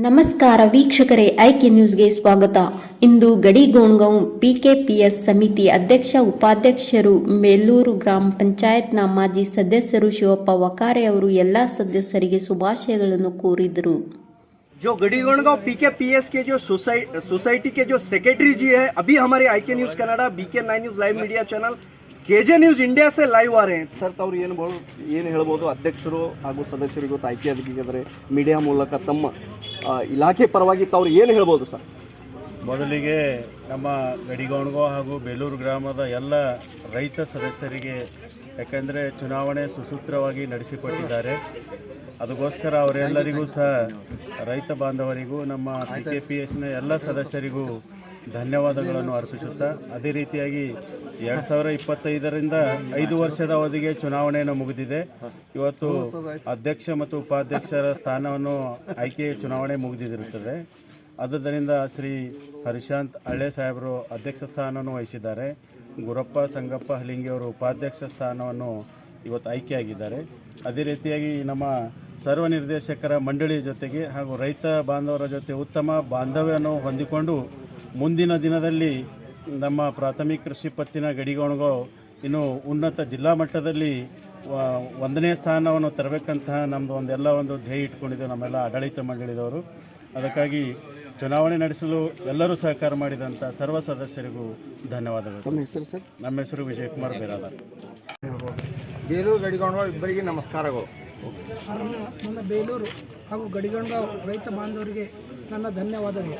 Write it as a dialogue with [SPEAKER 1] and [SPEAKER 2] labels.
[SPEAKER 1] ನಮಸ್ಕಾರ ವೀಕ್ಷಕರೇ ಐಕೆ ನ್ಯೂಸ್ಗೆ ಸ್ವಾಗತ ಇಂದು ಗಡಿಗೋಣ್ಗಾಂವ್ ಪಿಕೆಪಿಎಸ್ ಸಮಿತಿ ಅಧ್ಯಕ್ಷ ಉಪಾಧ್ಯಕ್ಷರು ಮೇಲೂರು ಗ್ರಾಮ ಪಂಚಾಯತ್ನ ಮಾಜಿ ಸದಸ್ಯರು ಶಿವಪ್ಪ ವಕಾರೆ ಅವರು ಎಲ್ಲ ಸದಸ್ಯರಿಗೆ ಶುಭಾಶಯಗಳನ್ನು ಕೋರಿದರು
[SPEAKER 2] जो गढ़ीगढ़ पीके पीएस के जो सोसाइ सोसाइटी के जो सेक्रेटरी जी है अभी हमारे I K news Canada BK nine news live media channel K J news India say live ಆರೆ ಸರ್, ತಾವ್ರು ಏನು ಬಹಳ ಏನು ಹೇಳ್ಬೋದು? ಅಧ್ಯಕ್ಷರು ಹಾಗೂ ಸದಸ್ಯರಿಗೂ ಆಯ್ಕೆ ಆಗಿದ್ದಾರೆ ಮೀಡಿಯಾ ಮೂಲಕ ತಮ್ಮ ಇಲಾಖೆ ಪರವಾಗಿ ತಾವ್ರು ಏನು ಹೇಳ್ಬೋದು ಸರ್?
[SPEAKER 3] ಮೊದಲಿಗೆ ನಮ್ಮ ಗಡಿಗೋಣಗೋ ಹಾಗೂ ಬೇಲೂರು ಗ್ರಾಮದ ಎಲ್ಲ ರೈತ ಸದಸ್ಯರಿಗೆ, ಯಾಕೆಂದರೆ ಚುನಾವಣೆ ಸುಸೂತ್ರವಾಗಿ ನಡೆಸಿಕೊಟ್ಟಿದ್ದಾರೆ. ಅದಕ್ಕೋಸ್ಕರ ಅವರೆಲ್ಲರಿಗೂ ಸಹ ರೈತ ಬಾಂಧವರಿಗೂ, ನಮ್ಮ ಕೆ ಪಿ ಎಸ್ನ ಎಲ್ಲ ಸದಸ್ಯರಿಗೂ ಧನ್ಯವಾದಗಳನ್ನು ಅರ್ಪಿಸುತ್ತಾ ಅದೇ ರೀತಿಯಾಗಿ ಎರಡು ಸಾವಿರ ಇಪ್ಪತ್ತೈದರಿಂದ ಐದು ವರ್ಷದ ಅವಧಿಗೆ ಚುನಾವಣೆಯನ್ನು ಮುಗಿದಿದೆ. ಇವತ್ತು ಅಧ್ಯಕ್ಷ ಮತ್ತು ಉಪಾಧ್ಯಕ್ಷರ ಸ್ಥಾನವನ್ನು ಆಯ್ಕೆ ಚುನಾವಣೆ ಮುಗಿದಿರುತ್ತದೆ. ಆದ್ದರಿಂದ ಶ್ರೀ ಹರಿಶಾಂತ್ ಹಳ್ಳೆ ಸಾಹೇಬರು ಅಧ್ಯಕ್ಷ ಸ್ಥಾನವನ್ನು ವಹಿಸಿದ್ದಾರೆ. ಗುರಪ್ಪ ಸಂಗಪ್ಪ ಹಲಿಂಗಿ ಅವರು ಉಪಾಧ್ಯಕ್ಷ ಸ್ಥಾನವನ್ನು ಇವತ್ತು ಆಯ್ಕೆಯಾಗಿದ್ದಾರೆ. ಅದೇ ರೀತಿಯಾಗಿ ನಮ್ಮ ಸರ್ವ ನಿರ್ದೇಶಕರ ಮಂಡಳಿ ಜೊತೆಗೆ ಹಾಗೂ ರೈತ ಬಾಂಧವರ ಜೊತೆ ಉತ್ತಮ ಬಾಂಧವ್ಯವನ್ನು ಹೊಂದಿಕೊಂಡು ಮುಂದಿನ ದಿನದಲ್ಲಿ ನಮ್ಮ ಪ್ರಾಥಮಿಕ ಕೃಷಿ ಪತ್ತಿನ ಗಡಿಗೋಣಗೋ ಇನ್ನು ಉನ್ನತ ಜಿಲ್ಲಾ ಮಟ್ಟದಲ್ಲಿ ಒಂದನೇ ಸ್ಥಾನವನ್ನು ತರಬೇಕಂತಹ ನಮ್ಮದು ಒಂದೆಲ್ಲ ಒಂದು ಧ್ಯೇಯ ಇಟ್ಕೊಂಡಿದ್ದೇವೆ ನಮ್ಮೆಲ್ಲ ಆಡಳಿತ ಮಂಡಳಿದವರು. ಅದಕ್ಕಾಗಿ ಚುನಾವಣೆ ನಡೆಸಲು ಎಲ್ಲರೂ ಸಹಕಾರ ಮಾಡಿದಂಥ ಸರ್ವ ಸದಸ್ಯರಿಗೂ ಧನ್ಯವಾದಗಳು.
[SPEAKER 2] ತಮ್ಮ ಹೆಸರು ಸರ್?
[SPEAKER 3] ನಮ್ಮ ಹೆಸರು ವಿಜಯಕುಮಾರ್ ಬೇರಾದ
[SPEAKER 2] ಬೇಲೂರು ಗಡಿಗೊಂಡು ಇಬ್ಬರಿಗೆ ನಮಸ್ಕಾರಗಳು.
[SPEAKER 4] ನನ್ನ ನನ್ನ ಬೇಲೂರು ಹಾಗೂ ಗಡಿಗಂಡ ರೈತ ಬಾಂಧವರಿಗೆ ನನ್ನ ಧನ್ಯವಾದಗಳು.